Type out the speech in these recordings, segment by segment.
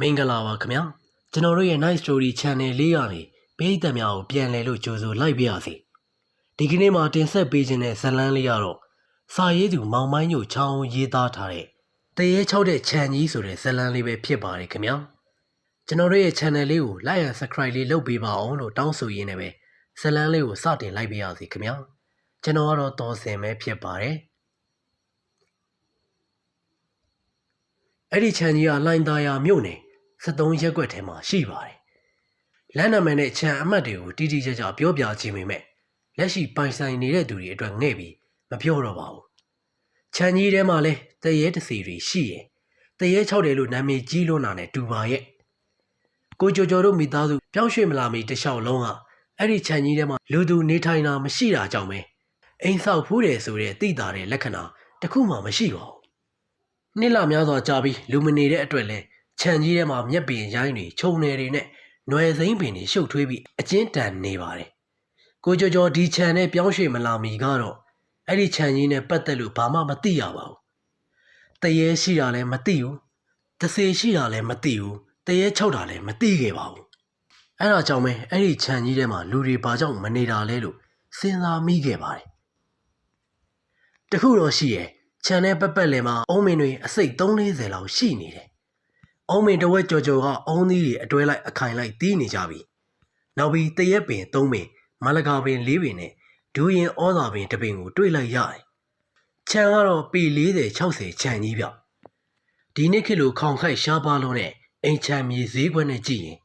မင်္ဂလာပါခင်ဗျာကျွန်တော်တို့ရဲ့ Night Story Channel လေးကနေပရိသတ်များကိုပြန်လည်လို့ကြိုဆိုလိုက်ပါရစေဒီကနေ့မှာတင်ဆက်ပေးခြင်းတဲ့ဇတ်လန်းလေးကတော့စာရေးသူမောင်မိုင်းညိုချောင်းရေးသားထားတဲ့တရေချောက်တဲ့ခြံကြီးဆိုတဲ့ဇတ်လန်းလေးပဲဖြစ်ပါတယ်ခင်ဗျာကျွန်တော်တို့ရဲ့ channel လေးကို like and subscribe လေးလုပ်ပေးပါအောင်လို့တောင်းဆိုရင်းနဲ့ပဲဇတ်လန်းလေးကိုစတင်လိုက်ပါရစေခင်ဗျာကျွန်တော်ကတော့တော်စင်ပဲဖြစ်ပါတယ် အဲ့ဒီခြံကြီးကလိုင်းသားယာမြို့နယ်73ရက်ကွက်ထဲမှာရှိပါတယ်။လမ်းနာမည်နဲ့ခြံအမှတ်တွေကိုတီးတီးကြကြပြောပြခြင်းပေမဲ့လက်ရှိပိုင်ဆိုင်နေတဲ့သူတွေအတွက်ငှဲ့ပြီးမပြောတော့ပါဘူး။ခြံကြီးထဲမှာလဲတရေတစီတွေရှိတယ်။တရေ၆တယ်လို့နာမည်ကြီးလွန်းတာနဲ့တူပါရဲ့။ကိုကျော်ကျော်တို့မိသားစုပြောင်းရွှေ့မလာမီတစ်လျှောက်လုံးကအဲ့ဒီခြံကြီးထဲမှာလူသူနေထိုင်တာမရှိတာကြောင့်ပဲအိမ်ဆောက်ဖူးတယ်ဆိုတဲ့သိတာတဲ့လက္ခဏာတစ်ခုမှမရှိပါဘူး။ နှစ်လများစွာကြာပြီးလူမနေတဲ့အတွက်လဲခြံကြီးထဲမှာမျက်ပင်ရိုင်းတွေခြုံနယ်တွေနဲ့ຫນွယ်စိမ့်ပင်တွေရှုပ်ထွေးပြီးအကျဉ်းတန်နေပါတယ်။ကိုကျော်ကျော်ဒီခြံနဲ့ပြောင်းရွှေ့မလာမီကတော့အဲ့ဒီခြံကြီးနဲ့ပတ်သက်လို့ဘာမှမသိရပါဘူး။တရေရှိတာလည်းမသိဘူး။တစေရှိတာလည်းမသိဘူး။တရေ၆တာလည်းမသိခဲ့ပါဘူး။အဲ့ဒါကြောင့်ပဲအဲ့ဒီခြံကြီးထဲမှာလူတွေဘာကြောင့်မနေတာလဲလို့စဉ်းစားမိခဲ့ပါတယ်။တခုတော့ရှိရဲ့ ခြံနဲ့ပက်ပက်လင်မှာအုံးမင်တွေအစိတ်340လောက်ရှိနေတယ်။အုံးမင်တစ်ဝက်ကြော်ကြော်ကအုံးသီးတွေအတွဲလိုက်အခိုင်လိုက်တီးနေကြပြီ။နောက်ပြီးတရက်ပင်3ပင်မလကာပင်4ပင်နဲ့ဒူရင်ဩဇာပင်တစ်ပင်ကိုတွေ့လိုက်ရတယ်။ခြံကတော့ပေ40 60ခြံကြီးပြောက်။ဒီနေ့ခေတ်လိုခေါင်ခိုက်ရှားပါလုံးနဲ့အိမ်ခြံမြေဈေးကွက်နဲ့ကြည့်ရင်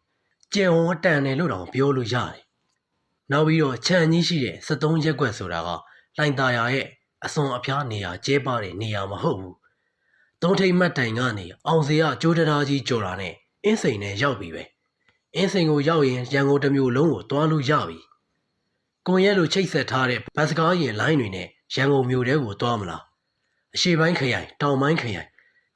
ကြံဝတန်တယ်လို့တောင်ပြောလို့ရတယ်။နောက်ပြီးတော့ခြံကြီးရှိတဲ့73ရက်ကွက်ဆိုတာကလိုင်တာယာရဲ့ အစွန်အဖျားနေရာကျဲပါတဲ့နေရာမဟုတ်ဘူး။သုံးထိပ်မှတ်တိုင်ကနေအောင်စရာကျိုးတရားကြီးကြော်တာနဲ့အင်းစိန်နဲ့ရောက်ပြီပဲ။အင်းစိန်ကိုရောက်ရင်ရန်ကုန်တစ်မျိုးလုံးကိုတွားလို့ရပြီ။ကွန်ရက်လိုချိတ်ဆက်ထားတဲ့ဘတ်စကားရင်လိုင်းတွေနဲ့ရန်ကုန်မြို့တဲကိုတွားမလား။အရှေ့ပိုင်းခရိုင်တောင်ပိုင်းခရိုင်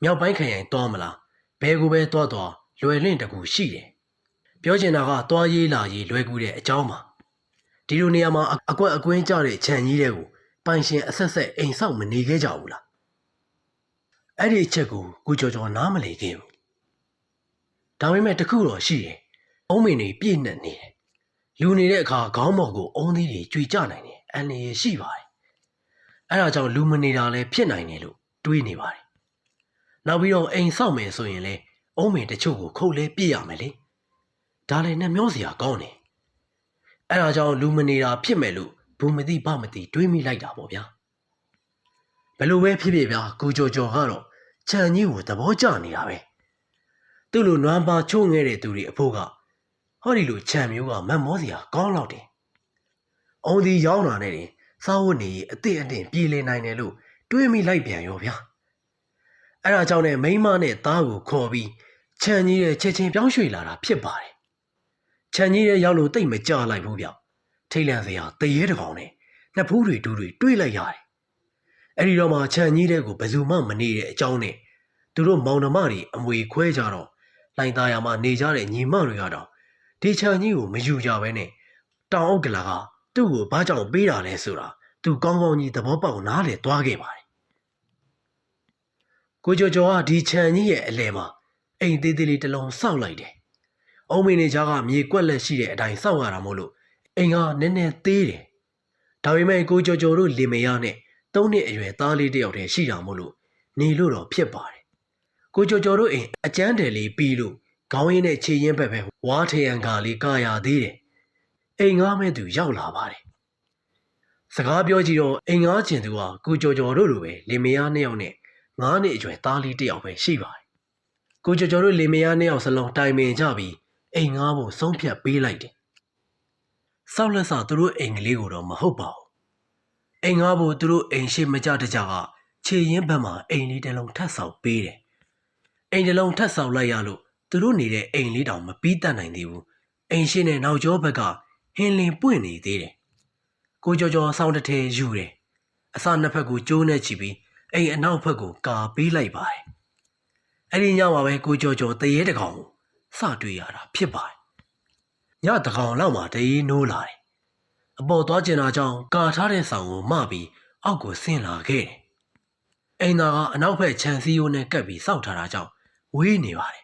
မြောက်ပိုင်းခရိုင်တွားမလား။ဘယ်ကိုပဲတွားတွားလွယ်လင့်တကူရှိတယ်။ပြောချင်တာကတွားရေးလာရေးလွယ်ကူတဲ့အကြောင်းပါ။ဒီလိုနေရာမှာအအကွက်အကွင်းကြတဲ့ခြံကြီးတွေကို ပိုင်ရှင်အဆက်ဆက်အိမ်ဆောက်မနေခဲ့ကြဘူးလားအဲ့ဒီအချက်ကိုကိုကျော်ကျော်နားမလည်ခဲ့ဘူးဒါပေမဲ့တစ်ခုတော့ရှိတယ်အုံးမင်တွေပြည့်နှက်နေတယ်လူနေတဲ့အခါခေါင်းပေါ်ကိုအုံးသီးတွေကြွေကျနိုင်တယ်အန်ရရှိပါတယ်အဲ့ဒါကြောင့်လူမနေတာလည်းဖြစ်နိုင်တယ်လို့တွေးနေပါတယ်နောက်ပြီးတော့အိမ်ဆောက်မယ်ဆိုရင်လည်းအုံးမင်တချို့ကိုခုတ်လဲပြည့်ရမယ်လေဒါလည်းနှမျောစရာကောင်းတယ်အဲ့ဒါကြောင့်လူမနေတာဖြစ်မယ်လို့ ဘူးမသိဗမသိတွေးမိလိုက်တာပေါ့ဗျာဘယ်လိုပဲဖြစ်ဖြစ်ဗျာကိုကျော်ကျော်ကတော့ခြံကြီးကိုသဘောကျနေတာပဲသူ့လိုနွမ်းပါချို့ငဲတဲ့သူတွေအဖို့ကဟောဒီလိုခြံမျိုးကမတ်မောစရာကောင်းတော့တယ်အုံဒီရောက်လာတဲ့တင်စားဝတ်နေရေးအသင့်အတင်ပြည်လည်နိုင်တယ်လို့တွေးမိလိုက်ပြန်ရောဗျာအဲ့ဒါကြောင့်ねမိန်းမနဲ့သားကိုခေါ်ပြီးခြံကြီးရဲ့ချက်ချင်းပြောင်းရွှေ့လာတာဖြစ်ပါတယ်ခြံကြီးရဲ့ရောက်လို့တိတ်မကြလိုက်ဘူးဗျ ထိတ်လန့်စရာတရေတကောင်နဲ့နှစ်ဖူးတွေတူးတွေတွေးလိုက်ရတယ်အဲ့ဒီတော့မှခြံကြီးတဲ့ကိုဘယ်သူမှမနေတဲ့အကြောင်းနဲ့သူတို့မောင်နှမတွေအမွေခွဲကြတော့လိုင်သားယာမှာနေကြတဲ့ညီမတွေကတော့ဒီခြံကြီးကိုမယူကြဘဲနဲ့တောင်အုပ်ကလာကသူ့ကိုဘာကြောင့်ပေးတာလဲဆိုတာသူကောင်းကောင်းကြီးသဘောပေါက်နားလေသွားခဲ့ပါတယ်ကိုကျော်ကျော်ကဒီခြံကြီးရဲ့အလဲမှာအိမ်သေးသေးလေးတစ်လုံးစောက်လိုက်တယ်အုံးမင်းနေကြားကမြေကွက်လက်ရှိတဲ့အတိုင်းစောက်ရတာမို့လို့ အိမ်ကနည်းနည်းသေးတယ်။ဒါပေမဲ့ကိုကျော်ကျော်တို့လင်မယားနဲ့သုံးနှစ်အရွယ်သားလေးတစ်ယောက်တည်းရှိတာမို့လို့နေလို့တော့ဖြစ်ပါတယ်။ကိုကျော်ကျော်တို့အိမ်အကျန်းတယ်လေးပြီးလို့ခေါင်းရင်းနဲ့ခြေရင်းဘက်ပဲဝါထရန်ကာလေးကာရသေးတယ်။အိမ်ငားမဲ့သူရောက်လာပါတယ်။စကားပြောကြည့်တော့အိမ်ငားကျင်သူကကိုကျော်ကျော်တို့လိုပဲလင်မယားနှစ်ယောက်နဲ့ငါးနှစ်အရွယ်သားလေးတစ်ယောက်ပဲရှိပါတယ်။ကိုကျော်ကျော်တို့လေမယားနှစ်ယောက်စလုံးတိုင်ပင်ကြပြီးအိမ်ငားဖို့ဆုံးဖြတ်ပေးလိုက်တယ်။ ဆောက်လက်စသူတို့အိမ်ကလေးကိုတော့မဟုတ်ပါဘူး။အိမ်ငားဖို့သူတို့အိမ်ရှိမကြတကြကခြေရင်းဘက်မှာအိမ်လေးတစ်လုံးထပ်ဆောက်ပေးတယ်။အိမ်တစ်လုံးထပ်ဆောက်လိုက်ရလို့သူတို့နေတဲ့အိမ်လေးတောင်မပြီးတတ်နိုင်သေးဘူး။အိမ်ရှိနဲ့နောက်ကျောဘက်ကဟင်းလင်းပွင့်နေသေးတယ်။ကိုကျော်ကျော်ဆောင်းတစ်ထဲယူတယ်။အစနှစ်ဖက်ကိုကျိုးနဲ့ချီပြီးအိမ်အနောက်ဘက်ကိုကာပေးလိုက်ပါတယ်။အဲ့ဒီညမှာပဲကိုကျော်ကျော်တရေတကောင်ကိုစတွေ့ရတာဖြစ်ပါတယ်။ ညတကောင်လောက်မှတရေနိုးလာတယ်။အပေါ်သွားကျင်တာကြောင့်ကာထားတဲ့ဆောင်ကိုမပြီးအောက်ကိုဆင်းလာခဲ့တယ်။အိမ်သားကအနောက်ဘက်ခြံစည်းရိုးနဲ့ကပ်ပြီးစောက်ထားတာကြောင့်ဝေးနေပါတယ်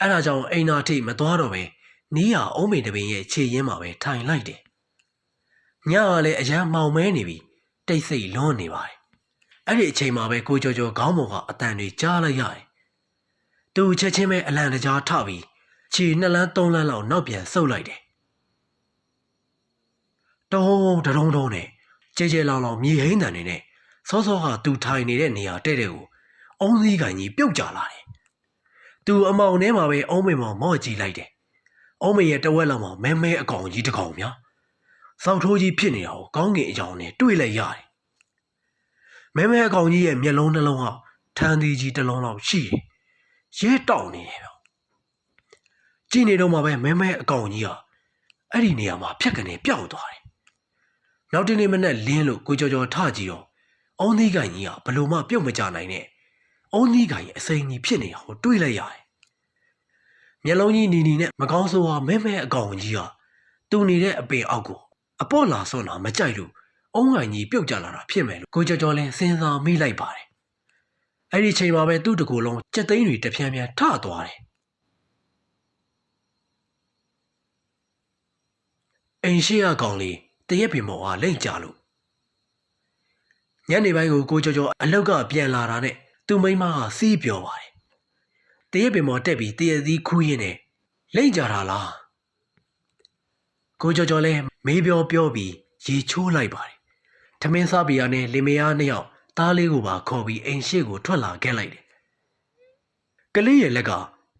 အဲ့ဒါကြောင့်အိမ်နာထိမသွားတော့ပဲနီးရအုံးမိန်တပင်ရဲ့ခြေရင်းမှာပဲထိုင်လိုက်တယ်ညကလည်းအရန်မှောင်မဲနေပြီတိတ်ဆိတ်လွန်းနေပါတယ်အဲ့ဒီအချိန်မှာပဲကိုကျော်ကျော်ခေါင်းပေါ်ကအတန်တွေကြားလိုက်ရတယ်သူချက်ချင်းပဲအလံတကြားထပြီး ခြေနှစ်လန်းသုံးလန်းလောက်နောက်ပြန်ဆုပ်လိုက်တယ်တုံးတုံးတုံးနဲ့ကြဲကြဲလောင်လောင်မြေဟိန်းတန်တွေနဲ့စောစောကသူထိုင်နေတဲ့နေရာတဲ့တဲ့ကိုအုံးစည်းကန်ကြီးပြုတ်ကျလာတယ်သူအမောင်ထဲမှာပဲအုံးမိန်မောင်မော့ကြည့်လိုက်တယ်အုံးမိန်ရဲ့တဝက်လောက်မှာမဲမဲအကောင်ကြီးတစ်ကောင်များစောက်ထိုးကြီးဖြစ်နေတာကိုကောင်းကင်အကြောင်းနဲ့တွေ့လိုက်ရတယ်မဲမဲအကောင်ကြီးရဲ့မျက်လုံးနှလုံးဟာထန်းသေးကြီးတစ်လုံးလောက်ရှိတယ်ရဲတောက်နေတယ်ဗျ ကြည့်နေတော့မှပဲမဲမဲအကောင်ကြီးဟာအဲ့ဒီနေရာမှာဖြတ်ကနေပျောက်သွားတယ်နောက်တနေ့မနေ့လင်းလို့ကိုကျော်ကျော်ထကြည့်တော့အုံးသီးကန်ကြီးဟာဘလို့မှပြုတ်မကြနိုင်နဲ့အုံးသီးကန်ကြီးအစိမ်းကြီးဖြစ်နေတာကိုတွေးလိုက်ရတယ်မျက်လုံးကြီးနီနီနဲ့မကောင်းဆိုးဟာမဲမဲအကောင်ကြီးဟာတူနေတဲ့အပင်အောက်ကိုအပေါ့လာဆော့လာမကြိုက်လို့အုံးကန်ကြီးပြုတ်ကျလာတာဖြစ်မယ်လို့ကိုကျော်ကျော်လည်းစဉ်းစားမိလိုက်ပါတယ်အဲ့ဒီချိန်မှာပဲသူ့တကူလုံးကြက်သိန်းတွေတပြန်းပြန်းထသွားတယ် အိမ်ရှိရကောင်လေးတရက်ပင်မော်ဟာလိမ့်ကြလို့ညနေပိုင်းကိုကိုကျော်ကျော်အလောက်ကပြန်လာတာနဲ့သူ့မိန်းမကစီးပြောပါတယ်တရက်ပင်မော်တက်ပြီးတရက်သီးခူးရင်းနဲ့လိမ့်ကြတာလားကိုကျော်ကျော်လည်းမေးပြောပြောပြီးရေချိုးလိုက်ပါတယ်ထမင်းစားပြရနဲ့လင်မယားနှစ်ယောက်သားလေးကိုပါခေါ်ပြီးအိမ်ရှိကိုထွက်လာခဲ့လိုက်တယ်ကလေးရဲ့လက်က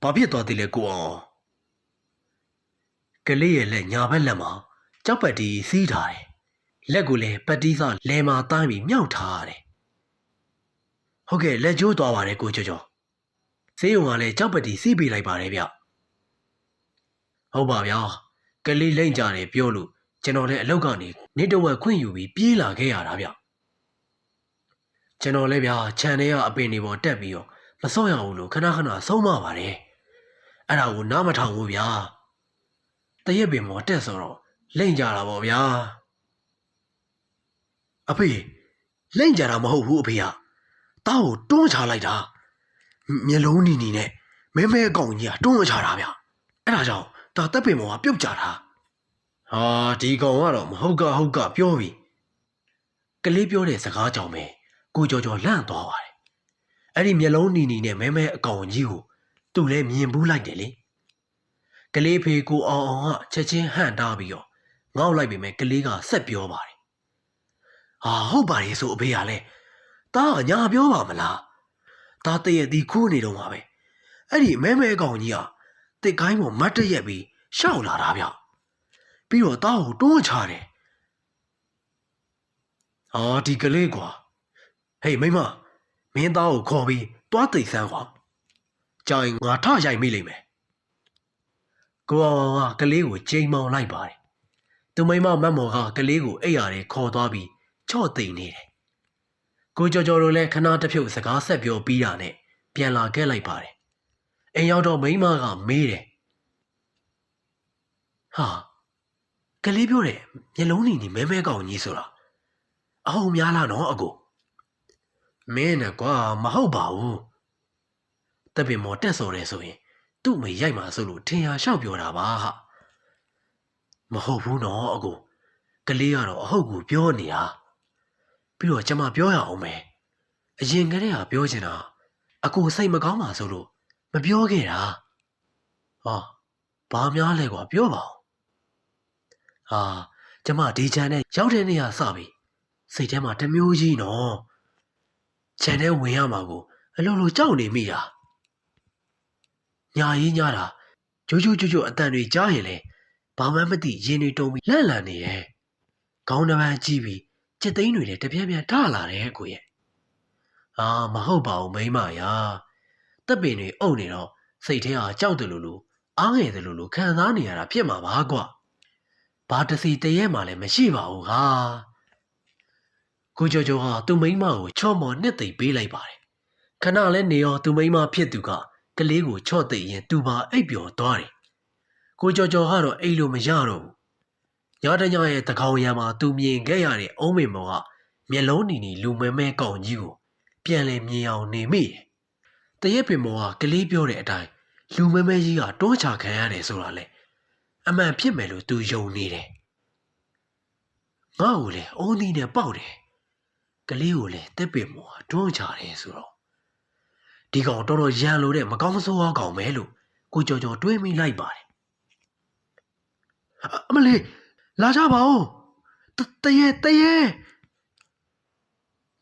ဘာဖြစ်သွားသေးလဲကိုအောင်ကလေးရဲ့လက်ညာဘက်လက်မှာ ကြောက်ပတ်တီစီးထားတယ်လက်ကိုလည်းပတ်တီးစလဲမာတိုင်းပြီးမြောက်ထားရတယ်ဟုတ်ကဲ့လက်ကျိုးသွားပါတယ်ကိုကျော်ကျော်ဆေးရုံကလည်းကြောက်ပတ်တီစီးပေးလိုက်ပါတယ်ဗျဟုတ်ပါဗျာကလေးလိမ့်ကြတယ်ပြောလို့ကျွန်တော်လည်းအလောက်ကနေနေတဝက်ခွင့်ယူပြီးပြေးလာခဲ့ရတာဗျကျွန်တော်လည်းဗျာခြံထဲကအပင်တွေပေါ်တက်ပြီးတော့မစော့ရဘူးလို့ခဏခဏဆုံးမပါတယ်အဲ့ဒါကိုနားမထောင်ဘူးဗျာတရက်ပင်ပေါ်တက်ဆိုတော့ လိမ့်ကြတာပေါ့ဗျာအဖေလိမ့်ကြတာမဟုတ်ဘူးအဖေကတားကိုတွန်းချလိုက်တာမျက်လုံးနီနီနဲ့မဲမဲအကောင်ကြီးကတွန်းချတာဗျအဲ့ဒါကြောင့်ဒါတက်ပင်ပေါ်ကပြုတ်ကြတာဟာဒီကောင်ကတော့မဟုတ်ကဟုတ်ကပြောပြီကလေးပြောတဲ့စကားကြောင့်ပဲကိုကြော်ကြော်လန့်သွားပါတယ်အဲ့ဒီမျက်လုံးနီနီနဲ့မဲမဲအကောင်ကြီးကိုသူ့လည်းမြင်ဘူးလိုက်တယ်လေကလေးဖေကိုအောင်အောင်ကချက်ချင်းဟန့်တားပြီးတော့ ငေါက်လိုက်ပြီမဲ့ကလေးကဆက်ပြောပါတယ်ဟာဟုတ်ပါရဲ့ဆိုအဖေကလည်းတားကညာပြောပါမလားတားတည့်ရသည်ခိုးနေတော့မှာပဲအဲ့ဒီမဲမဲကောင်ကြီးကတစ်ကိုင်းပေါ်မတ်တရက်ပြီးရှောက်လာတာဗျပြီးတော့တားကိုတွန်းချတယ်ဟာဒီကလေးကွာဟေးမိမမင်းသားကိုခေါ်ပြီးတွားသိဆန်းကွာကြောင်ငါထရိုက်မိလိမ့်မယ်ကိုအောင်ကကလေးကိုချိန်မောင်လိုက်ပါတယ် သူမိမမတ်မော်ကကလေးကိုအိပ်ရတယ်ခေါ်သွားပြီးချော့သိမ့်နေတယ်ကိုကျော်ကျော်တို့လည်းခဏတစ်ဖြုတ်စကားဆက်ပြောပြီးတာနဲ့ပြန်လာခဲ့လိုက်ပါတယ်အိမ်ရောက်တော့မိမကမေးတယ်ဟာကလေးပြောတယ်မျက်လုံးနေနေမဲမဲကောင်ကြီးဆိုတာအဟုန်များလားနော်အကိုမင်းနဲ့ကွာမဟုတ်ပါဘူးတပင်မော်တက်စော်တယ်ဆိုရင် သူ့မေရိုက်မှာဆိုလို့ထင်ရလျှောက်ပြောတာပါဟာ မဟုတ်ဘူးနော်အကိုကလေးကတော့အဟုတ်ကိုပြောနေတာပြီးတော့ကျမပြောရအောင်မယ်အရင်ကတည်းကပြောချင်တာအကိုစိတ်မကောင်းပါဆိုလို့မပြောခဲ့တာဟာဘာများလဲကွာပြောပါဦးဟာကျမဒီချန်နဲ့ရောက်တဲ့နေရာစပြီစိတ်ထဲမှာတမျိုးကြီးနော်ခြံထဲဝင်ရမှာကိုအလိုလိုကြောက်နေမိတာညာရေးညာတာကြိုးကြိုးကြိုးကြိုးအတန်တွေကြားရင်လေ ဘာမှမသိရင်တွေတုံပြီးလန့်လန့်နေရဲ့ခေါင်းတစ်ပန်းကြည့်ပြီးจิตသိန်းတွေလည်းတပြင်းပြင်းထလာတယ်ကိုရဲ့အာမဟုတ်ပါဘူးမိမရာတပ်ပင်တွေအုပ်နေတော့စိတ်ထဲဟာကြောက်တယ်လို့လို့အားငယ်တယ်လို့လို့ခံစားနေရတာဖြစ်မှာပါကွာဘာတစီတရဲမှလည်းမရှိပါဘူးဟာကိုကျော်ကျော်ဟာသူ့မိန်းမကိုချော့မော်နှစ်သိမ့်ပေးလိုက်ပါတယ်ခဏလဲနေရောသူ့မိန်းမဖြစ်သူကကလေးကိုချော့သိမ့်ရင်သူပါအိပ်ပျော်သွားတယ် ကိုကျော်ကျော်ကတော့အိပ်လို့မရတော့ဘူးညတညရဲ့တကောင်ရံမှာသူမြင်ခဲ့ရတဲ့အုံးမေမော်ကမျက်လုံးနီနီလူမဲမဲကောင်ကြီးကိုပြန်လဲမြင်အောင်နေမိတယ်တရက်ပင်မော်ကကလေးပြောတဲ့အတိုင်းလူမဲမဲကြီးကတွန်းချခံရတယ်ဆိုတာလေအမှန်ဖြစ်မယ်လို့သူယုံနေတယ်ငါ့ကိုလေအုံးသီးနဲ့ပေါက်တယ်ကလေးကိုလေတက်ပင်မောတွန်းချတယ်ဆိုတော့ဒီကောင်တော်တော်ရန်လို့တဲ့မကောင်းမဆိုးအောင်ကောင်ပဲလို့ကိုကြော်ကြော်တွေးမိလိုက်ပါတယ် အအမလေးလာကြပါဦးတတရေတရေ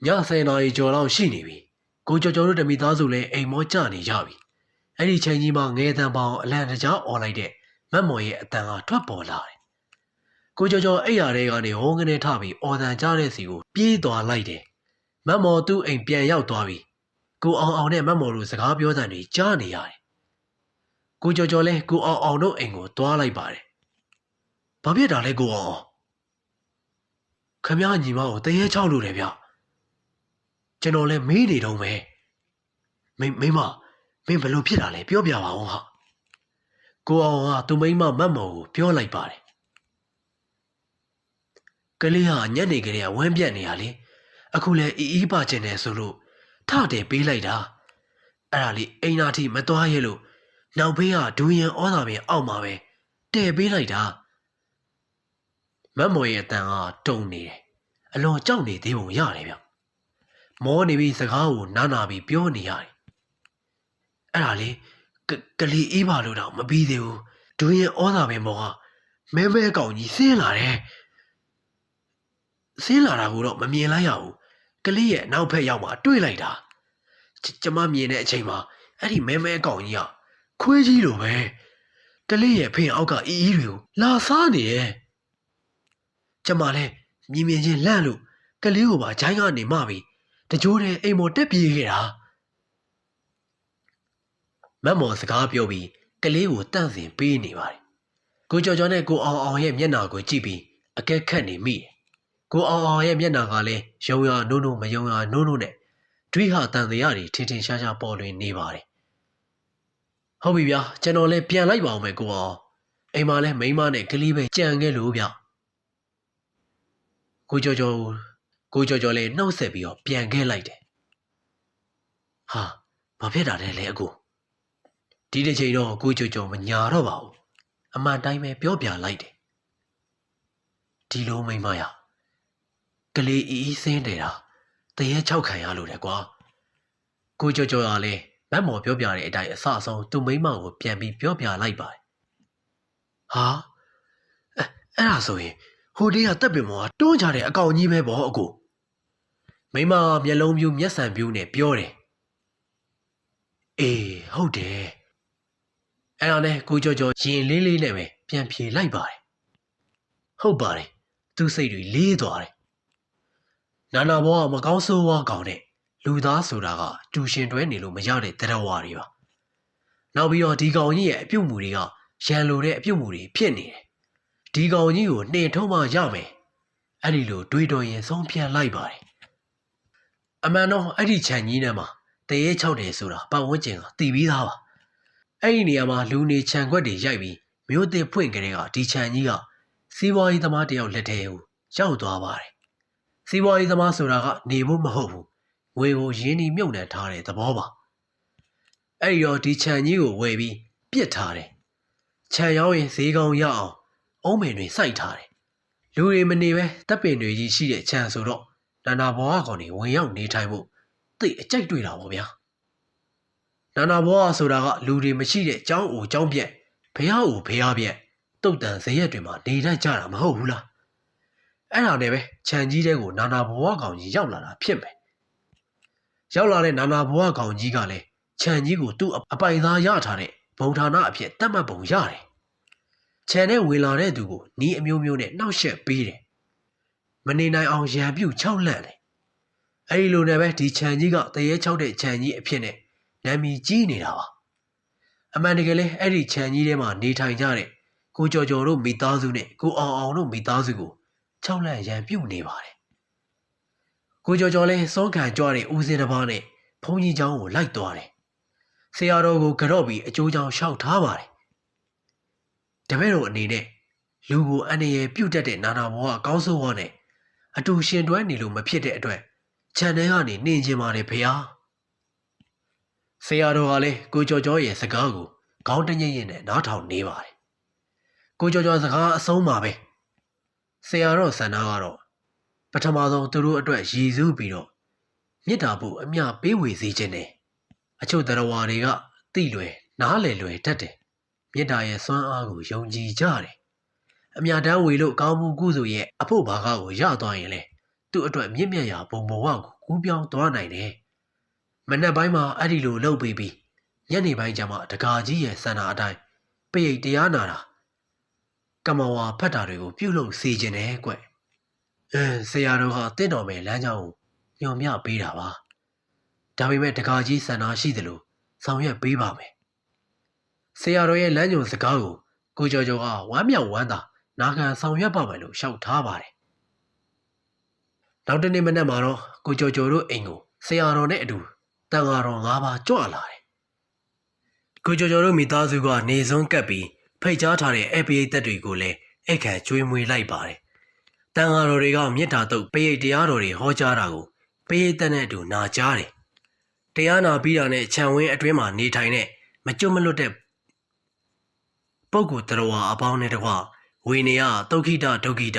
ညဆယ်နာရီကျော်လောက်ရှိနေပြီကိုကြော်ကြော်တို့တမိသားစုလည်းအိမ်မောကြနေကြပြီအဲ့ဒီချိန်ကြီးမှာငဲတန်ပေါင်းအလံတကြားអော်လိုက်တဲ့မတ်မော်ရဲ့အတန်ကထွက်ပေါ်လာတယ်ကိုကြော်ကြော်အိပ်ရာတွေကနေဟိုးကနေထပြီးအော်တန်ကြားတဲ့စီကိုပြေးသွားလိုက်တယ်မတ်မော်သူ့အိမ်ပြန်ရောက်သွားပြီကိုအောင်အောင်နဲ့မတ်မော်တို့စကားပြောတဲ့တွေကြားနေရတယ်ကိုကြော်ကြော်လည်းကိုအောင်အောင်တို့အိမ်ကိုသွားလိုက်ပါတယ် ဘာဖြစ်တာလဲကိုအောင်အောင်ခမညီမကိုတရေချောက်လို့တယ်ဗျကျွန်တော်လည်းမေးနေတော့မယ်မိမိမမင်းဘယ်လိုဖြစ်တာလဲပြောပြပါဦးဟာကိုအောင်ကသူမိမမတ်မော်ကိုပြောလိုက်ပါတယ်ကလေးဟာညနေကလေးကဝမ်းပြက်နေရလေအခုလဲအီအီးပါကျင်တယ်ဆိုလို့ထတယ်ပေးလိုက်တာအဲ့ဒါလေးအိမ်နာထိမသွားရဲလို့နောက်ဘေးကဒူရင်ဩသာပင်အောက်မှာပဲတဲ့ပေးလိုက်တာ မတ်မော်ရဲ့အတန်ကတုံနေတယ်အလွန်ကြောက်နေသေးပုံရတယ်ဗျမောနေပြီးစကားကိုနားနာပြီးပြောနေရတယ်အဲ့ဒါလေကကလေးအေးပါလို့တော့မပြီးသေးဘူးဒူရင်ဩသာပင်မော်ကမဲမဲကောင်ကြီးဆင်းလာတယ်ဆင်းလာတာကိုတော့မမြင်လိုက်ရဘူးကလေးရဲ့နောက်ဖက်ရောက်မှတွေ့လိုက်တာကျကျမမြင်တဲ့အချိန်မှာအဲ့ဒီမဲမဲကောင်ကြီးကခွေးကြီးလိုပဲကလေးရဲ့ဖင်အောက်ကအီအီတွေကိုလာစားနေတယ် ကျမလည်းမြင်မြင်ချင်းလန့်လို့ကလေးကိုပါဂျိုင်းကနေမှပြီးတကြိုးတဲ့အိမ်မော်တက်ပြေးခဲ့တာမတ်မော်စကားပြောပြီးကလေးကိုတန့်စင်ပေးနေပါတယ်ကိုကျော်ကျော်နဲ့ကိုအောင်အောင်ရဲ့မျက်နှာကိုကြည့်ပြီးအကဲခတ်နေမိတယ်ကိုအောင်အောင်ရဲ့မျက်နှာကလည်းယုံရနိုးနိုးမယုံရနိုးနိုးနဲ့တွေးဟာတန်တရားတွေထင်ထင်ရှားရှားပေါ်လွင်နေပါတယ်ဟုတ်ပြီဗျာကျွန်တော်လည်းပြန်လိုက်ပါအောင်မယ်ကိုအောင်အိမ်မှာလည်းမိန်းမနဲ့ကလေးပဲကြံခဲ့လို့ဗျ ကိုကျော်ကျော်ကိုကျော်ကျော်လည်းနှုတ်ဆက်ပြီးတော့ပြန်ခဲ့လိုက်တယ်ဟာဘာဖြစ်တာလဲလဲအကိုဒီတစ်ချိန်တော့ကိုကျော်ကျော်မညာတော့ပါဘူးအမှန်တိုင်းပဲပြောပြလိုက်တယ်ဒီလိုမိန်းမရကလေးအီအီးစင်းတယ်တာတရေချောက်ခံရလို့လေကွာကိုကျော်ကျော်ကလည်းမတ်မော်ပြောပြတဲ့အတိုင်းအဆအဆုံးသူ့မိန်းမကိုပြန်ပြီးပြောပြလိုက်ပါတယ်ဟာအဲ့အဲ့ဒါဆိုရင် ဟိုတေးကတက်ပင်မော်ကတွန်းချတဲ့အကောင်ကြီးပဲပေါ့အကိုမိန်းမမျက်လုံးပြူမျက်စံပြူနဲ့ပြောတယ်အေးဟုတ်တယ်အဲ့ဒါနဲ့ကိုကျော်ကျော်ရင်လေးလေးနဲ့ပဲပြန်ဖြေလိုက်ပါတယ်ဟုတ်ပါတယ်သူ့စိတ်တွေလေးသွားတယ်နာနာဘောကမကောင်းဆိုးဝါးကောင်းတဲ့လူသားဆိုတာကတူရှင်တွဲနေလို့မရတဲ့တရဝါတွေပါနောက်ပြီးတော့ဒီကောင်ကြီးရဲ့အပြုတ်မှုတွေကရန်လိုတဲ့အပြုတ်မှုတွေဖြစ်နေတယ် ဒီကောင်ကြီးကိုနှင်ထုံးမှရမယ်အဲ့ဒီလိုတွေးတော်ရင်ဆုံးဖြတ်လိုက်ပါတယ်အမှန်တော့အဲ့ဒီခြံကြီးထဲမှာတရေချောက်တယ်ဆိုတာပတ်ဝန်းကျင်ကတီးပြီးသားပါအဲ့ဒီနေရာမှာလူနေခြံခွက်တွေရိုက်ပြီးမြို့သစ်ဖွင့်ကြတဲ့ကဒီခြံကြီးကစီးပွားရေးသမားတယောက်လက်ထဲကိုရောက်သွားပါတယ်စီးပွားရေးသမားဆိုတာကနေဖို့မဟုတ်ဘူးငွေကိုရင်းနှီးမြုပ်နှံထားတဲ့သဘောပါအဲ့ဒီတော့ဒီခြံကြီးကိုဝယ်ပြီးပြစ်ထားတယ်ခြံရောက်ရင်ဈေးကောင်းရအောင် အုံးပင်တွေစိုက်ထားတယ်လူတွေမနေပဲတပ်ပင်တွေကြီးရှိတဲ့ခြံဆိုတော့နာနာဘွားကောင်တွေဝင်ရောက်နေထိုင်ဖို့သိအကြိုက်တွေ့တာပေါ့ဗျာနာနာဘွားဆိုတာကလူတွေမရှိတဲ့ကျောင်းအိုကျောင်းပြက်ဖះအိုဖះပြက်တုတ်တန်ဇရက်တွေမှာနေတတ်ကြတာမဟုတ်ဘူးလားအဲ့ဒါနဲ့ပဲခြံကြီးတဲကိုနာနာဘွားကောင်ကြီးရောက်လာတာဖြစ်မယ်ရောက်လာတဲ့နာနာဘွားကောင်ကြီးကလည်းခြံကြီးကိုသူ့အပိုင်သားရထားတဲ့ဘုံဌာနအဖြစ်တတ်မှတ်ပုံရတယ် ခြံထဲဝင်လာတဲ့သူကိုနီးအမျိုးမျိုးနဲ့နှောက်ယှက်ပေးတယ်မနေနိုင်အောင်ရံပြုတ်ချောက်လန့်တယ်အဲ့ဒီလိုနဲ့ပဲဒီခြံကြီးကတရေချောက်တဲ့ခြံကြီးအဖြစ်နဲ့နာမည်ကြီးနေတာပါအမှန်တကယ်လဲအဲ့ဒီခြံကြီးထဲမှာနေထိုင်ကြတဲ့ကိုကျော်ကျော်တို့မိသားစုနဲ့ကိုအောင်အောင်တို့မိသားစုကိုချောက်လန့်ရံပြုတ်နေပါတယ်ကိုကျော်ကျော်လဲစောခံကြွတဲ့ဦးစင်းတစ်ပါးနဲ့ဘုန်းကြီးเจ้าကိုလိုက်သွားတယ်ဆရာတော်ကိုကြော့ပြီးအကျိုးကြောင့်ရှောက်ထားပါတယ် တပည့်တော်အနေနဲ့လူကိုအန္တရာယ်ပြုတ်တတ်တဲ့နာနာဘောကအကောင်းဆုံးဟောနဲ့အတူရှင်တွဲနေလို့မဖြစ်တဲ့အတွက်ခြံထဲကနေနှင်ကျင်ပါတယ်ဖေဟာဆရာတော်ကလည်းကိုကျော်ကျော်ရဲ့စကားကိုခေါင်းတညိမ့်ရင်နဲ့နားထောင်နေပါတယ်ကိုကျော်ကျော်စကားအဆုံးပါပဲဆရာတော်ဆန္ဒကတော့ပထမဆုံးသူတို့အတွက်ရည်စူးပြီးတော့မြစ်တာဖို့အမျှပေးဝေစေခြင်းနဲ့အချို့တရားဝါတွေကတိလွယ်နားလည်လွယ်တတ်တယ် မြစ်တာရဲ့စွမ်းအားကိုယုံကြည်ကြတယ်အမြတမ်းဝေလို့ကောင်းမှုကုစုရဲ့အဖို့ဘာကကိုရသွားရင်လေသူ့အတွက်မြင့်မြတ်ရာဘုံဘဝကိုကူးပြောင်းသွားနိုင်တယ်မနက်ပိုင်းမှာအဲ့ဒီလိုလှုပ်ပြီးပြီးညနေပိုင်းကျမှတကာကြီးရဲ့စန္ဒာအတိုင်းပိတ်တရားနာတာကမ္မဝါဖတ်တာတွေကိုပြုလုပ်စေခြင်းနဲ့ကွအဲဆရာတော်ဟာတင့်တော်မယ်လမ်းကြောင်းကိုညွန်မြပေးတာပါဒါပေမဲ့တကာကြီးစန္ဒာရှိသလိုဆောင်ရွက်ပေးပါမယ် ဆရာတော်ရဲ့လမ်းညွန်စကားကိုကိုကျော်ကျော်ကဝမ်းမြောက်ဝမ်းသာနာခံဆောင်ရွက်ပါမယ်လို့ရှောက်ထားပါတယ်နောက်တနေ့မနက်မှာတော့ကိုကျော်ကျော်တို့အိမ်ကိုဆရာတော်နဲ့အတူတန်ဃာတော်၅ပါးကြွလာတယ်ကိုကျော်ကျော်တို့မိသားစုကနေစွန်းကပ်ပြီးဖိတ်ကြားထားတဲ့အေပရိသက်တွေကိုလည်းအခန့်ကျွေးမွေးလိုက်ပါတယ်တန်ဃာတော်တွေကမေတ္တာတုတ်ပရိတ်တရားတော်တွေဟောကြားတာကိုပရိတ်သက်နဲ့အတူနာကြားတယ်တရားနာပြီးတာနဲ့ခြံဝင်းအတွင်းမှာနေထိုင်တဲ့မကျွတ်မလွတ်တဲ့ ပုဂ္ဂိုလ်တော်ဝါအပေါင်းနဲ့တကွဝေနေယတုခိတဒုက္ခိတ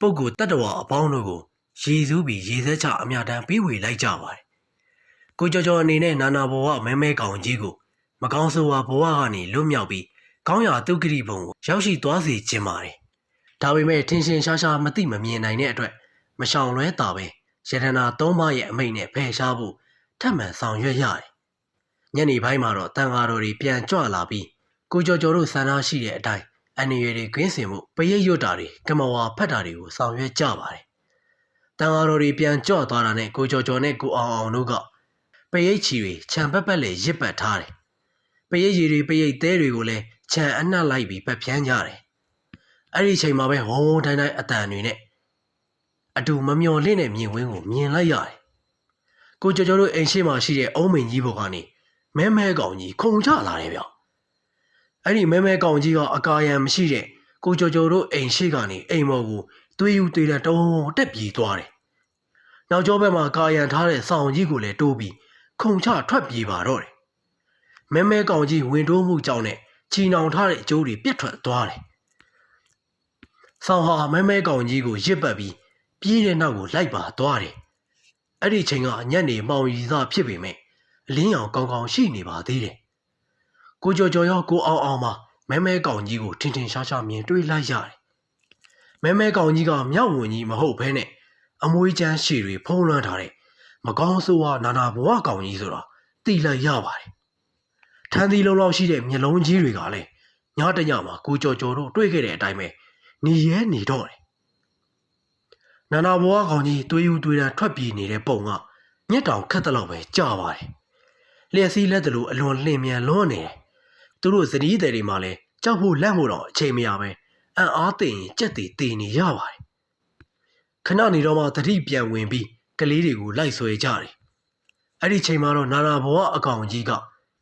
ပုဂ္ဂိုလ်တတ္တဝါအပေါင်းတို့ကိုရေစူးပြီးရေစက်ချအမြတမ်းပေးဝေလိုက်ကြပါတယ်။ကိုကျော်ကျော်အနေနဲ့နာနာဘဝမဲမဲကောင်ကြီးကိုမကောင်းဆိုးဝါဘဝကနေလွတ်မြောက်ပြီးကောင်းရာတုက္ကတိဘုံကိုရောက်ရှိသွားစေခြင်းပါတယ်။ဒါပေမဲ့ထင်ရှင်ရှားရှားမသိမမြင်နိုင်တဲ့အတွက်မရှောင်လွဲတာပဲရတနာသုံးပါးရဲ့အမိန့်နဲ့ဖယ်ရှားဖို့ထပ်မံဆောင်ရွက်ရတယ်။ညနေပိုင်းမှာတော့တန်ဃာတော်တွေပြန်ကြွလာပြီး ကိုကျော်ကျော်တို့ဆန္ဒရှိတဲ့အတိုင်းအန်ရွယ်တွေကင်းစင်မှုပရိတ်ရွတ်တာတွေကမဝါဖတ်တာတွေကိုဆောင်ရွက်ကြပါတယ်။တန်ဃာတော်တွေပြန်ကြော့သွားတာနဲ့ကိုကျော်ကျော်နဲ့ကိုအောင်အောင်တို့ကပရိတ်ချီတွေခြံပက်ပက်လေရစ်ပတ်ထားတယ်။ပရိတ်ရီတွေပရိတ်သေးတွေကိုလည်းခြံအနှက်လိုက်ပြီးပတ်ဖြန်းကြတယ်။အဲ့ဒီချိန်မှာပဲဝုံဝုံတိုင်းတိုင်းအတန်တွေနဲ့အတူမမျော်လင့်တဲ့မြင်ကွင်းကိုမြင်လိုက်ရတယ်။ကိုကျော်ကျော်တို့အိမ်ရှိမှရှိတဲ့အုံးမင်ကြီးဘုတ်ကနေမဲမဲကောင်ကြီးခုန်ချလာတယ်ဗျ။ အဲ့ဒီမဲမဲကောင်ကြီးကအကာယံမရှိတဲ့ကိုကျော်ကျော်တို့အိမ်ရှိကနေအိမ်မော်ကိုသွေးယူသွေးတဲ့တုံးတက်ပြေးသွားတယ်။နောက်ကျောဘက်မှာကာယံထားတဲ့ဆောင်ကြီးကိုလည်းတိုးပြီးခုန်ချထွက်ပြေးပါတော့တယ်။မဲမဲကောင်ကြီးဝင်တိုးမှုကြောင့်နဲ့ချီနှောင်ထားတဲ့အကျိုးတွေပြတ်ထွက်သွားတယ်။ဆောင်ဟာမဲမဲကောင်ကြီးကိုရစ်ပတ်ပြီးပြေးတဲ့နောက်ကိုလိုက်ပါသွားတယ်။အဲ့ဒီချိန်ကညနေမှောင်ရီစားဖြစ်ပေမဲ့အလင်းရောင်ကောင်းကောင်းရှိနေပါသေးတယ်။ ကိုကျော်ကျော်ရောကိုအောင်အောင်မှမဲမဲကောင်ကြီးကိုထင်ထင်ရှားရှားမြင်တွေ့လိုက်ရတယ်။မဲမဲကောင်ကြီးကမြောက်ဝင်ကြီးမဟုတ်ဘဲနဲ့အမွေးချမ်းရှည်တွေဖုံးလွှမ်းထားတဲ့မကောင်းဆိုးဝါနာနာဘဝကောင်ကြီးဆိုတာသိလိုက်ရပါတယ်။ထန်းသီးလုံးလောက်ရှိတဲ့မျက်လုံးကြီးတွေကလည်းညတညမှာကိုကျော်ကျော်တို့တွေ့ခဲ့တဲ့အတိုင်းပဲနေရဲနေတော့တယ်။နာနာဘဝကောင်ကြီးသွေးယူသွေးတန်းထွက်ပြေးနေတဲ့ပုံကမျက်တောင်ခက်တဲ့လောက်ပဲကြာပါတယ်။လျှက်စီးလက်တလို့အလွန်လင့်မြန်လွန်းနေတယ်။ သူတို့ဇနီးတဲ့တွေမှလည်းကြောက်ဖို့လန့်ဖို့တော့အချိန်မရပဲအံ့အားသင့်ရင်ကြက်တည်တည်နေရပါတယ်။ခဏနေတော့မှတတိပြန်ဝင်ပြီးကလေးတွေကိုလိုက်ဆွဲကြတယ်။အဲ့ဒီချိန်မှာတော့နာနာဘဝအကောင်ကြီးက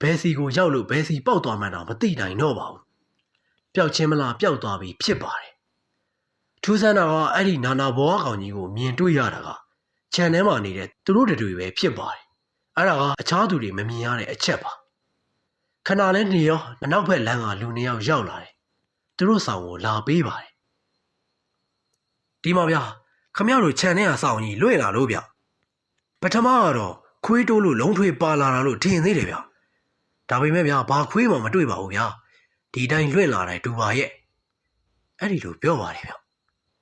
ဘဲစီကိုရောက်လို့ဘဲစီပေါက်သွားမှန်းတော့မသိနိုင်တော့ပါဘူး။ပျောက်ချင်းမလားပျောက်သွားပြီဖြစ်ပါတယ်။ထူးဆန်းတာကအဲ့ဒီနာနာဘဝကောင်ကြီးကိုမြင်တွေ့ရတာကခြံထဲမှာနေတဲ့သူတို့တွေပဲဖြစ်ပါတယ်။အဲ့ဒါကအခြားသူတွေမမြင်ရတဲ့အချက်ပါ။ ခဏလဲနေရောအနောက်ဘက်လမ်းကလူနှစ်ယောက်ရောက်လာတယ်။သူတို့ဆောင်ကိုလာပေးပါတယ်။ဒီမှာဗျာခမရတို့ခြံထဲကဆောင်ကြီးလွင့်လာလို့ဗျ။ပထမကတော့ခွေးတိုးလို့လုံးထွေးပါလာတာလို့ထင်သေးတယ်ဗျ။ဒါပေမဲ့ဗျာဘာခွေးမှမတွေ့ပါဘူးဗျာ။ဒီတိုင်းလွင့်လာတယ်ဒူပါရဲ့။အဲ့ဒီလိုပြောပါတယ်ဗျ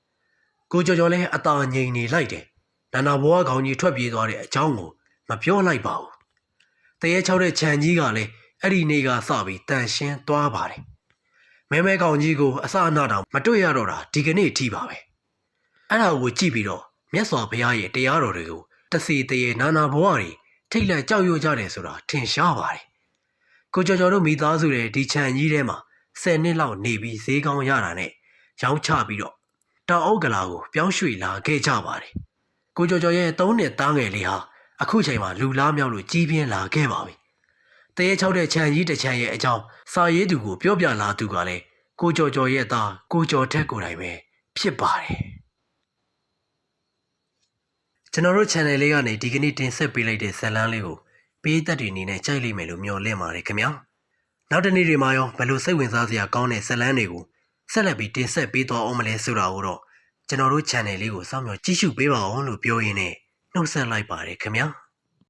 ။ကိုကျော်ကျော်လည်းအသာငြိမ်နေလိုက်တယ်။နာနာဘွားကောင်ကြီးထွက်ပြေးသွားတဲ့အကြောင်းကိုမပြောလိုက်ပါဘူး။တရေချောက်တဲ့ခြံကြီးကလည်း အဲ့ဒီနေ့ကစပြီးတန်ရှင်းသွားပါတယ်။မဲမဲကောင်ကြီးကိုအစအနတောင်မတွေ့ရတော့တာဒီကနေ့ထိပါပဲ။အဲ့ဒါကိုကြည့်ပြီးတော့မြတ်စွာဘုရားရဲ့တရားတော်တွေကိုတစီတရေနာနာဘဝတွေထိတ်လန့်ကြောက်ရွံ့ကြတယ်ဆိုတာထင်ရှားပါတယ်။ကိုကျော်ကျော်တို့မိသားစုတွေဒီခြံကြီးထဲမှာ10နှစ်လောက်နေပြီးဈေးကောင်းရတာနဲ့ရောင်းချပြီးတော့တောင်အုပ်ကလာကိုပြောင်းရွှေ့လာခဲ့ကြပါတယ်။ကိုကျော်ကျော်ရဲ့သုံးနှစ်သားငယ်လေးဟာအခုချိန်မှာလူလားမြောက်လို့ကြီးပြင်းလာခဲ့ပါပြီ။ တရေချောက်တဲ့ခြံကြီးတစ်ခြံရဲ့အကြောင်းစာရေးသူကိုပြောပြလာသူကလည်းကိုကျော်ကျော်ရဲ့သားကိုကျော်ထက်ကိုယ်တိုင်ပဲဖြစ်ပါတယ်။ကျွန်တော်တို့ channel လေးကနေဒီကနေ့တင်ဆက်ပေးလိုက်တဲ့ဇာတ်လမ်းလေးကိုပေးသက်တွေအနေနဲ့ကြိုက်လိမ့်မယ်လို့မျှော်လင့်ပါတယ်ခင်ဗျာနောက်တစ်နေ့တွေမှာရောဘယ်လိုစိတ်ဝင်စားစရာကောင်းတဲ့ဇတ်လန်းတွေကိုဆက်လက်ပြီးတင်ဆက်ပေးသွားအောင်မလဲဆိုတာကိုတော့ကျွန်တော်တို့ channel လေးကိုစောင့်မျှော်ကြည့်ရှုပေးပါအောင်လို့ပြောရင်းနဲ့နှုတ်ဆက်လိုက်ပါတယ်ခင်ဗျာ။